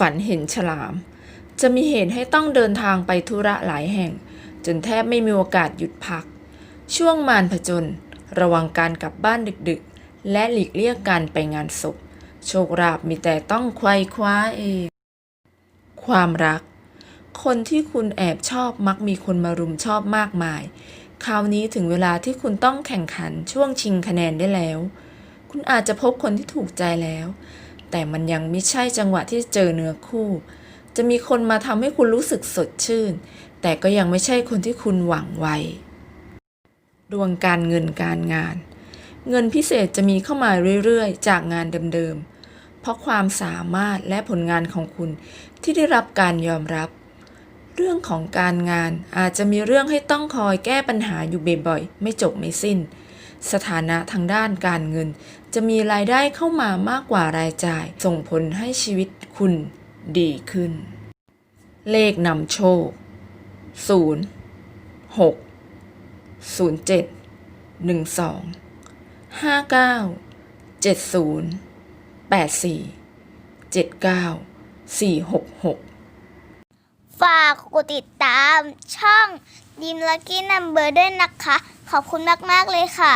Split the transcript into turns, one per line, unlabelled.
ฝันเห็นฉลาม จะมีเหตุให้ต้องเดินทางไปธุระหลายแห่ง จนแทบไม่มีโอกาสหยุดพัก ช่วงมารผจญระวังการกลับบ้านดึกๆ และหลีกเลี่ยงการไปงานศพ โชคราบมีแต่ต้องควายคว้าเอง ความรัก คนที่คุณแอบชอบมักมีคนมารุมชอบมากมาย คราวนี้ถึงเวลาที่คุณต้องแข่งขันช่วงชิงคะแนนได้แล้ว คุณอาจจะพบคนที่ถูกใจแล้ว แต่มันยังไม่ใช่จังหวะที่เจอเนื้อคู่ จะมีคนมาทำให้คุณรู้สึกสดชื่น แต่ก็ยังไม่ใช่คนที่คุณหวังไว้ ดวงการเงินการงาน เงินพิเศษจะมีเข้ามาเรื่อยๆ จากงานเดิมๆ เพราะความสามารถและผลงานของคุณที่ได้รับการยอมรับ เรื่องของการงานอาจจะมีเรื่องให้ต้องคอยแก้ปัญหาอยู่บ่อยๆ ไม่จบไม่สิ้น สถานะทางด้านการเงิน จะมีรายได้เข้ามามากกว่ารายจ่าย ส่งผลให้ชีวิตคุณดีขึ้น เลขนำโชค 0 6 0 7 1 2 5 9 7 0 8 4 7 9 4 6 6
ฝากกดติดตามช่อง ดีมลักกี้นัมเบอร์ด้วยนะคะ ขอบคุณมาก ๆ เลยค่ะ